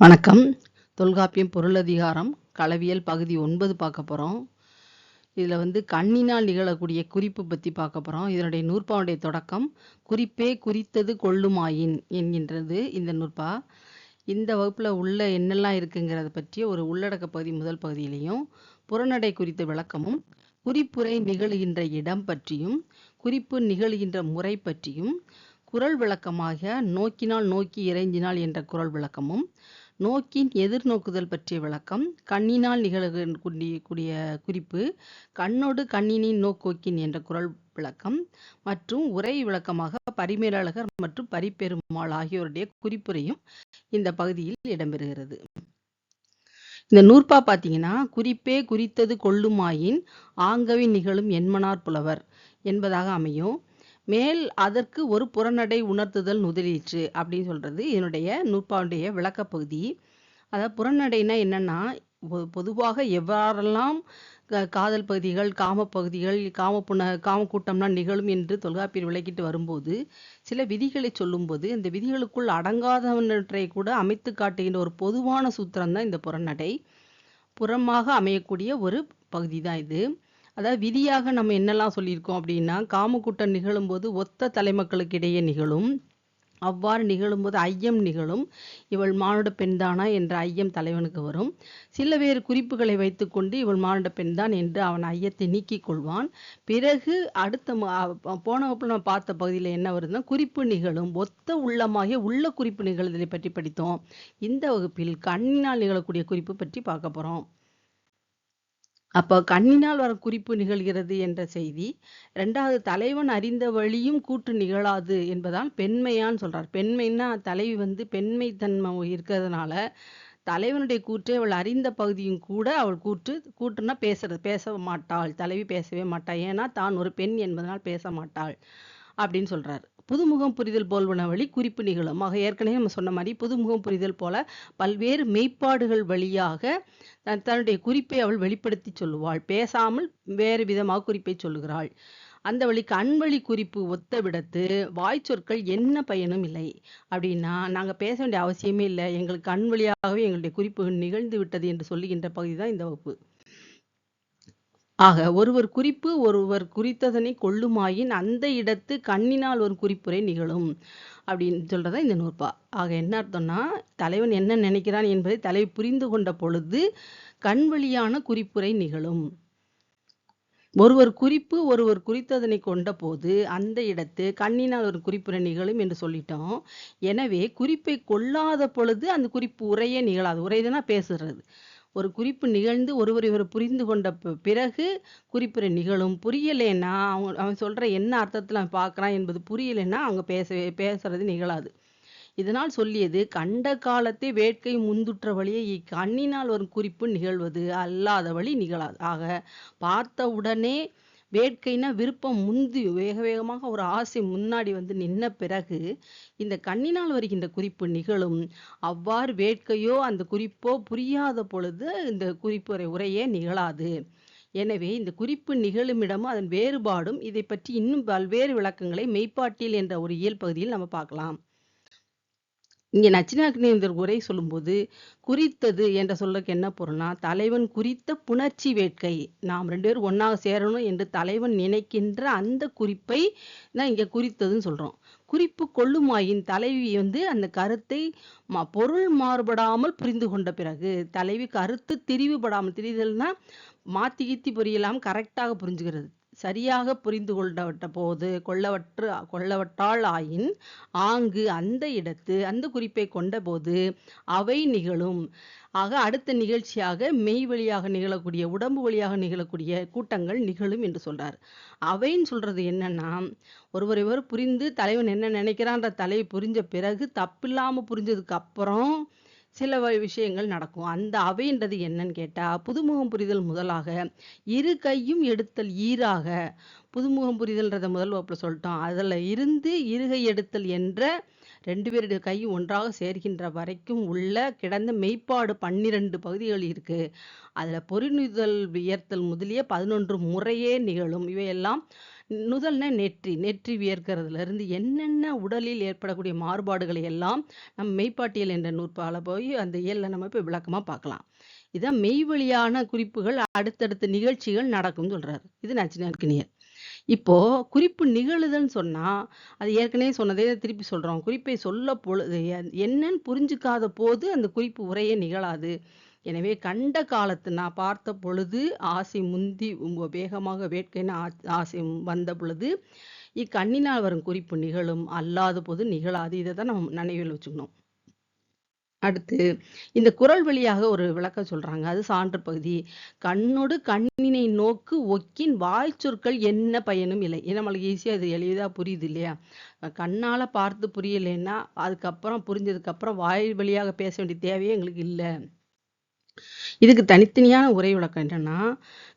வணக்கம். தொல்காப்பியம் பொருளதிகாரம் களவியல் பகுதி ஒன்பது பார்க்க போகிறோம் இதில் வந்து கண்ணினால் நிகழக்கூடிய குறிப்பு பற்றி பார்க்க போகிறோம் இதனுடைய நூற்பாவுடைய தொடக்கம் குறிப்பே குறித்தது கொள்ளுமாயின் என்கின்றது இந்த நூற்பா. இந்த வகுப்பில் உள்ள என்னெல்லாம் இருக்குங்கிறத பற்றிய ஒரு உள்ளடக்க பகுதி முதல் பகுதியிலையும் புறநடை குறித்த விளக்கமும் குறிப்புரை நிகழுகின்ற இடம் பற்றியும் குறிப்பு நிகழுகின்ற முறை பற்றியும் குறள் விளக்கமாக நோக்கினால் நோக்கி இறைஞ்சினால் என்ற குறள் விளக்கமும் நோக்கின் எதிர்நோக்குதல் பற்றிய விளக்கம் கண்ணினால் நிகழக்கூடிய குறிப்பு கண்ணோடு கண்ணினின் நோக்கோக்கின் என்ற குரல் விளக்கம் மற்றும் உரை விளக்கமாக பரிமேலழகர் மற்றும் பரிப்பெருமாள் ஆகியோருடைய குறிப்புரையும் இந்த பகுதியில் இடம்பெறுகிறது. இந்த நூற்பா பார்த்தீங்கன்னா குறிப்பே குறித்தது கொள்ளுமாயின் ஆங்கவி நிகழும் என்மனார் புலவர் என்பதாக அமையும். மேல் அதற்கு ஒரு புறநடை உணர்த்துதல் நுதலீற்று அப்படின்னு சொல்கிறது இதனுடைய நூற்பாண்டுடைய விளக்கப்பகுதி அதாவது புறநடைனா என்னென்னா பொதுவாக எவ்வாறெல்லாம் காதல் பகுதிகள் காம பகுதிகள் காம புன காம கூட்டம்லாம் நிகழும் என்று தொல்காப்பியர் விளக்கிட்டு வரும்போது சில விதிகளை சொல்லும்போது இந்த விதிகளுக்குள் அடங்காதவற்றை கூட அமைத்து காட்டுகின்ற ஒரு பொதுவான சூத்திரம் தான் இந்த புறநடை. புறமாக அமையக்கூடிய ஒரு பகுதி தான் இது. அதாவது விதியாக நம்ம என்னெல்லாம் சொல்லியிருக்கோம் அப்படின்னா காமக்கூட்டம் நிகழும்போது ஒத்த தலைமக்களுக்கு இடையே நிகழும். அவ்வாறு நிகழும்போது ஐயம் நிகழும். இவள் மானுட பெண்தானா என்ற ஐயம் தலைவனுக்கு வரும். சில வேறு குறிப்புகளை வைத்துக்கொண்டு இவள் மானுட பெண்தான் என்று அவன் ஐயத்தை நீக்கிக் கொள்வான். பிறகு அடுத்த போன வகுப்பில் நம்ம பார்த்த பகுதியில் என்ன வருதுன்னா குறிப்பு நிகழும். ஒத்த உள்ளமாகிய உள்ள குறிப்பு நிகழ்தலை பற்றி படித்தோம். இந்த வகுப்பில் கண்ணினால் நிகழக்கூடிய குறிப்பு பற்றி பார்க்க போகிறோம் அப்போ கண்ணினால் வர குறிப்பு நிகழ்கிறது என்ற செய்தி ரெண்டாவது தலைவன் அறிந்த வழியும் கூட்டு நிகழாது என்பதால் பெண்மையான்னு சொல்றார். பெண்மைன்னா தலைவி வந்து பெண்மை தன்மை இருக்கிறதுனால தலைவனுடைய கூற்று அவள் அறிந்த பகுதியும் கூட அவள் கூற்று கூற்றுனா பேசுறது பேச மாட்டாள். தலைவி பேசவே மாட்டாள். ஏன்னா தான் ஒரு பெண் என்பதனால் பேச மாட்டாள் அப்படின்னு சொல்றாரு. புதுமுகம் புரிதல் போல்வன வழி குறிப்பு நிகழும். ஆக ஏற்கனவே நம்ம சொன்ன மாதிரி புதுமுகம் புரிதல் போல பல்வேறு மெய்ப்பாடுகள் வழியாக தன்னுடைய குறிப்பை அவள் வெளிப்படுத்தி சொல்லுவாள். பேசாமல் வேறு விதமாக குறிப்பை சொல்லுகிறாள். அந்த வழி கண்வழி குறிப்பு ஒத்த விடத்து வாய் சொற்கள் என்ன பயனும் இல்லை. அப்படின்னா நாங்கள் பேச வேண்டிய அவசியமே இல்லை. எங்களுக்கு கண் வழியாகவே எங்களுடைய குறிப்புகள் நிகழ்ந்து விட்டது என்று சொல்லுகின்ற பகுதி தான் இந்த வகுப்பு. ஆக ஒருவர் குறிப்பு ஒருவர் குறித்ததனை கொள்ளுமாயின் அந்த இடத்து கண்ணினால் ஒரு குறிப்புரை நிகழும். அப்படின்னு சொல்றதா இந்த நூற்பா. ஆக என்ன அர்த்தம்னா தலைவன் என்ன நினைக்கிறான் என்பதை தலைவி புரிந்து கொண்ட பொழுது கண் வழியான குறிப்புரை நிகழும். ஒருவர் குறிப்பு ஒருவர் குறித்ததனை கொண்ட போது அந்த இடத்து கண்ணினால் ஒரு குறிப்புரை நிகழும் என்று சொல்லிட்டோம். எனவே குறிப்பை கொள்ளாத பொழுது அந்த குறிப்பு உரையே நிகழாது. உரைதுனா பேசுறது. ஒரு குறிப்பு நிகழ்ந்து ஒருவர் இவர் புரிந்து கொண்ட பிறகு குறிப்புரை நிகழும். புரியலைன்னா அவங்க அவன் சொல்கிற என்ன அர்த்தத்தில் அவன் பார்க்குறான் என்பது புரியலைன்னா அவங்க பேச பேசுறது நிகழாது. இதனால் சொல்லியது கண்ட காலத்தை வேட்கை முந்துற்ற வழியை இக்கண்ணினால் வரும் குறிப்பு நிகழ்வது அல்லாத வழி நிகழாது. ஆக பார்த்த உடனே வேட்கைனா விருப்பம் முந்தி வேக வேகமாக ஒரு ஆசை முன்னாடி வந்து நின்ன பிறகு இந்த கண்ணினால் வருகின்ற குறிப்பு நிகழும். அவ்வாறு வேட்கையோ அந்த குறிப்போ புரியாத பொழுது இந்த குறிப்புரை உரையே நிகழாது. எனவே இந்த குறிப்பு நிகழுமிடமும் அதன் வேறுபாடும் இதை பற்றி இன்னும் பல்வேறு விளக்கங்களை மெய்ப்பாட்டியல் என்ற ஒரு இயல் பகுதியில் நம்ம பார்க்கலாம். இங்கே நச்சினாக்னேந்தர் உரை சொல்லும்போது குறித்தது என்ற சொல்லுக்கு என்ன பொருள்னா தலைவன் குறித்த புணர்ச்சி வேட்கை. நாம் ரெண்டு பேரும் ஒன்றாக சேரணும் என்று தலைவன் நினைக்கின்ற அந்த குறிப்பை தான் இங்கே குறித்ததுன்னு சொல்கிறோம் குறிப்பு கொள்ளுமாயின் தலைவி வந்து அந்த கருத்தை பொருள் மாறுபடாமல் புரிந்து கொண்ட பிறகு தலைவி கருத்து திரிவுபடாமல் திரிதல்னா மாற்றி கீத்தி புரியலாம் கரெக்டாக புரிஞ்சுக்கிறது. சரியாக புரிந்து கொள்ளப்பட்ட போது கொள்ளவற்று கொள்ளவற்றால் ஆயின் ஆங்கு அந்த இடத்து அந்த குறிப்பை கொண்டபோது அவை நிகழும். ஆக அடுத்த நிகழ்ச்சியாக மெய் வழியாக நிகழக்கூடிய உடம்பு வழியாக நிகழக்கூடிய கூட்டங்கள் நிகழும் என்று சொல்றார். அவைன்னு சொல்றது என்னன்னா ஒருவர் இவர் புரிந்து தலைவன் என்ன நினைக்கிறான்ற தலையை புரிஞ்ச பிறகு தப்பில்லாம புரிஞ்சதுக்கு அப்புறம் சில விஷயங்கள் நடக்கும். அந்த அவைன்றது என்னன்னு கேட்டா புதுமுகம் புரிதல் முதலாக இரு கையும் எடுத்தல் ஈராக புதுமுகம் புரிதல்ன்றத முதல் வகுப்பில் சொல்லிட்டோம். அதுல இருந்து இருகை எடுத்தல் என்ற ரெண்டு பேருடைய கையும் ஒன்றாக சேர்கின்ற வரைக்கும் உள்ள கிடந்த மெய்ப்பாடு பன்னிரண்டு பகுதிகள் இருக்கு. அதுல பொறிநுதல் வியர்த்தல் முதலிய பதினொன்று முறையே நிகழும். இவையெல்லாம் நுதல்னா நெற்றி நெற்றி வியர்க்கிறதுலேருந்து என்னென்ன உடலில் ஏற்படக்கூடிய மாறுபாடுகளை எல்லாம் நம்ம மெய்ப்பாட்டியல் என்ற நூற்பால போய் அந்த இயல்ல நம்ம போய் விளக்கமா பார்க்கலாம். இதான் மெய்வழியான குறிப்புகள் அடுத்தடுத்த நிகழ்ச்சிகள் நடக்கும்னு சொல்றாரு. இது நச்சினார்க்கினியர் இப்போ குறிப்பு நிகழுதுன்னு சொன்னா அது ஏற்கனவே சொன்னதே திருப்பி சொல்றோம். குறிப்பை சொல்ல பொழுது என்னன்னு புரிஞ்சுக்காத போது அந்த குறிப்பு உரையே நிகழாது. எனவே கண்ட காலத்து நான் பார்த்த பொழுது ஆசை முந்தி வேகமாக வேட்கைன்னு ஆ- ஆசை வந்த பொழுது இக்கண்ணினால் வரும் குறிப்பு நிகழும் அல்லாத போது நிகழாது. இதை தான் நம்ம நினைவில் வச்சுக்கணும். அடுத்து இந்த குறள் வழியாக ஒரு விளக்கம் சொல்றாங்க. அது சான்று பகுதி. கண்ணோடு கண்ணினை நோக்கு ஒக்கின் வாய் சொற்கள் என்ன பயனும் இல்லை. ஏன்னா நம்மளுக்கு ஈஸியாக இது எளிதாக புரியுது இல்லையா? கண்ணால் பார்த்து புரியலைன்னா அதுக்கப்புறம் புரிஞ்சதுக்கப்புறம் வாய் வழியாக பேச வேண்டிய தேவையே எங்களுக்கு இல்லை. இதுக்கு தனித்தனியான உரை விளக்கம் என்னன்னா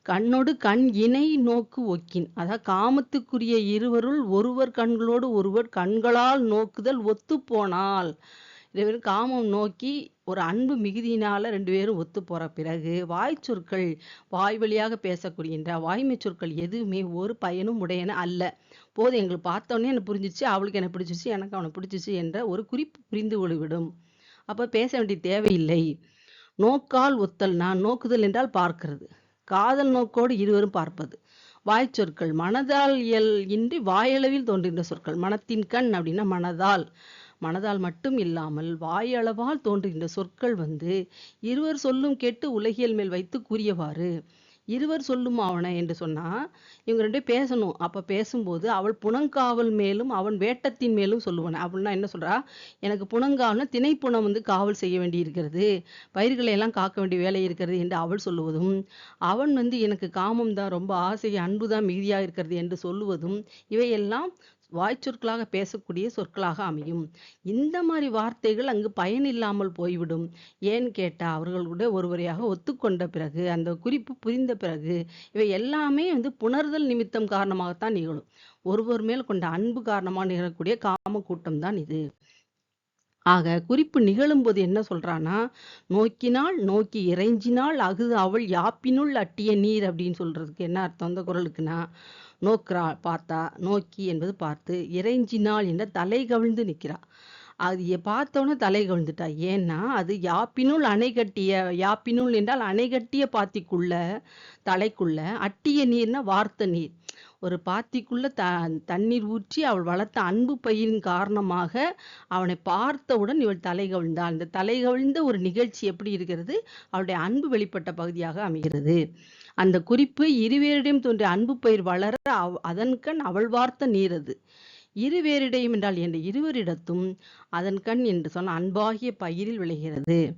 கண்ணோடு கண் இணை நோக்கு ஒக்கின். அதாவது காமத்துக்குரிய இருவருள் ஒருவர் கண்களோடு ஒருவர் கண்களால் நோக்குதல் ஒத்து போனால். ரெண்டு பேரும் காமம் நோக்கி ஒரு அன்பு மிகுதியினால ரெண்டு பேரும் ஒத்து போற பிறகு வாய் சொற்கள் வாய் வழியாக பேசக்கூடியன்ற வாய்மை சொற்கள் எதுவுமே ஒரு பயனும் உடையன அல்ல. போது எங்களுக்கு பார்த்த உடனே எனக்கு புரிஞ்சிச்சு அவளுக்கு என்ன பிடிச்சிச்சு எனக்கு அவனை பிடிச்சிச்சு என்ற ஒரு குறிப்பு புரிந்து கொள்விடும் அப்போ பேச வேண்டிய தேவையில்லை. நோக்கால் ஒத்தல் நான் நோக்குதல் என்றால் பார்க்கிறது. காதல் நோக்கோடு இருவரும் பார்ப்பது. வாய் சொற்கள் மனதால் இயல் இன்றி வாயளவில் தோன்றுகின்ற சொற்கள். மனத்தின் கண் அப்படின்னா மனதால். மனதால் மட்டும் இல்லாமல் வாயளவால் தோன்றுகின்ற சொற்கள் வந்து இருவர் சொல்லும் கேட்டு உலகியல் மேல் வைத்து கூறியவாறு. இருவர் சொல்லும் அவனை என்று சொன்னா இவங்க ரெண்டு பேசணும். அப்ப பேசும்போது அவள் புனங்காவல் மேலும் அவன் வேட்டத்தின் மேலும் சொல்லுவான். அப்படின்னா என்ன சொல்றா? எனக்கு புனங்காவல்னா திணைப்புணம் வந்து காவல் செய்ய வேண்டி இருக்கிறது. பயிர்களை எல்லாம் காக்க வேண்டிய வேலை இருக்கிறது என்று அவள் சொல்லுவதும் அவன் வந்து எனக்கு காமம் தான் ரொம்ப ஆசை அன்பு தான் மிகுதியா இருக்கிறது என்று சொல்லுவதும் இவையெல்லாம் வாய்ச்சொற்களாக பேசக்கூடிய சொற்களாக அமையும். இந்த மாதிரி வார்த்தைகள் அங்கு பயன் இல்லாமல் போய்விடும் ஏன்னு கேட்டால் அவர்களுடைய ஒருவரையாக ஒத்துக்கொண்ட பிறகு அந்த குறிப்பு புரிந்த பிறகு இவை எல்லாமே வந்து புணர்தல் நிமித்தம் காரணமாகத்தான் நிகழும். ஒருவர் மேல் கொண்ட அன்பு காரணமாக நிகழக்கூடிய காம கூட்டம் தான் இது. ஆக குறிப்பு நிகழும்போது என்ன சொல்றான்னா நோக்கினால் நோக்கி இறைஞ்சினால் அகுது அவள் யாப்பினுள் அட்டிய நீர் அப்படின்னு சொல்றதுக்கு என்ன அர்த்தம் அந்த குரலுக்குன்னா நோக்குறா பார்த்தா நோக்கி என்பது பார்த்து இறைஞ்சினாள் என்ற தலை கவிழ்ந்து நிற்கிறா. அது பார்த்தோன்னே தலை கவிழ்ந்துட்டா. ஏன்னா அது யாப்பினுள் அணை கட்டிய யாப்பினுள் என்றால் அணை கட்டிய பாத்திக்குள்ள தலைக்குள்ள அட்டிய நீர்னா வார்த்த நீர். ஒரு பாத்திக்குள்ள த தண்ணீர் ஊற்றி அவள் வளர்த்த அன்பு பையின் காரணமாக அவனை பார்த்தவுடன் இவள் தலை கவிழ்ந்தாள். இந்த தலை கவிழ்ந்த ஒரு நிகழ்ச்சி எப்படி இருக்கிறது? அவளுடைய அன்பு வெளிப்பட்ட பகுதியாக அமைகிறது. அந்த குறிப்பு இருவேரிடையும் தோன்றிய அன்பு பயிர் வளர அவ்- அதன்கண் அவள் வார்த்த நீர் அது. இருவேரிடையும் என்றால் என்ற இருவரிடத்தும் அதன் கண் என்று சொன்ன அன்பாகிய பயிரில் விளைகிறது.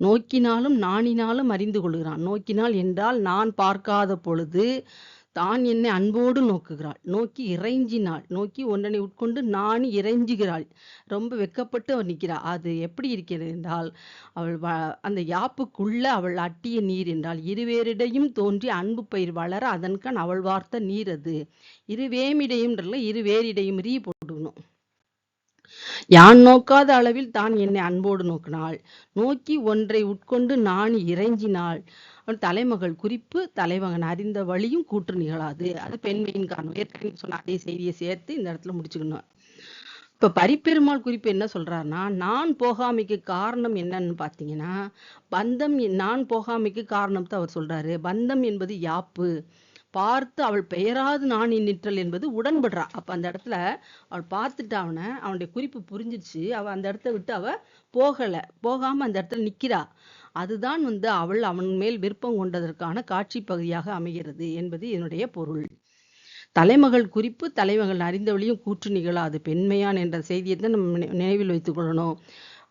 நோக்கினாலும் நாணினாலும் அறிந்து கொள்கிறான். நோக்கினால் என்றால் நான் பார்க்காத பொழுது தான் என்னை அன்போடு நோக்குகிறாள். நோக்கி இறைஞ்சினாள். நோக்கி ஒன்றனை உட்கொண்டு நாணி இறைஞ்சுகிறாள். ரொம்ப வெக்கப்பட்டு அவள் நிற்கிறாள். அது எப்படி இருக்கிறது என்றால் அவள் வ அந்த யாப்புக்குள்ள அவள் அட்டிய நீர் என்றால் இருவேரிடையும் தோன்றி அன்பு பயிர் வளர அதன்கண் அவள் வார்த்த நீர் அது. இருவேமிடையும்ன்றல இருவேரிடையும் ரீ யான் நோக்காத அளவில் தான் என்னை அன்போடு நோக்கினாள். நோக்கி ஒன்றை உட்கொண்டு நான் இறைஞ்சினாள் தலைமகள் குறிப்பு தலைமகன் அறிந்த வழியும் கூற்று நிகழாது. அது பெண்மையின் காரணம் ஏற்கனவே சொன்ன அதே செய்தியை சேர்த்து இந்த இடத்துல முடிச்சுக்கணும். இப்ப பரிப்பெருமாள் குறிப்பு என்ன சொல்றாருன்னா நான் போகாமைக்கு காரணம் என்னன்னு பாத்தீங்கன்னா பந்தம் நான் போகாமைக்கு காரணத்தை அவர் சொல்றாரு. பந்தம் என்பது யாப்பு? பார்த்து அவள் பெயராது நான் நிற்றல் என்பது உடன்படுறா. அப்ப அந்த இடத்துல அவள் பார்த்துட்டு அவனை அவனுடைய குறிப்பு புரிஞ்சிருச்சு அவ அந்த இடத்த விட்டு அவ போகல. போகாம அந்த இடத்துல நிக்கிறா. அதுதான் வந்து அவள் அவன் மேல் விருப்பம் கொண்டதற்கான காட்சி பகுதியாக அமைகிறது என்பது என்னுடைய பொருள். தலைமகள் குறிப்பு தலைமகள் அறிந்தவழியும் கூற்று நிகழாது. பெண்மையான் என்ற செய்தியை தான் நம்ம நினைவில் வைத்துக் கொள்ளணும்.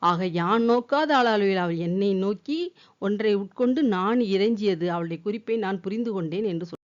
ஆக யான் நோக்காத அளவில் அவள் என்னை நோக்கி ஒன்றை உட்கொண்டு நான் இறைஞ்சியது அவளுடைய குறிப்பை நான் புரிந்து கொண்டேன் என்று சொல்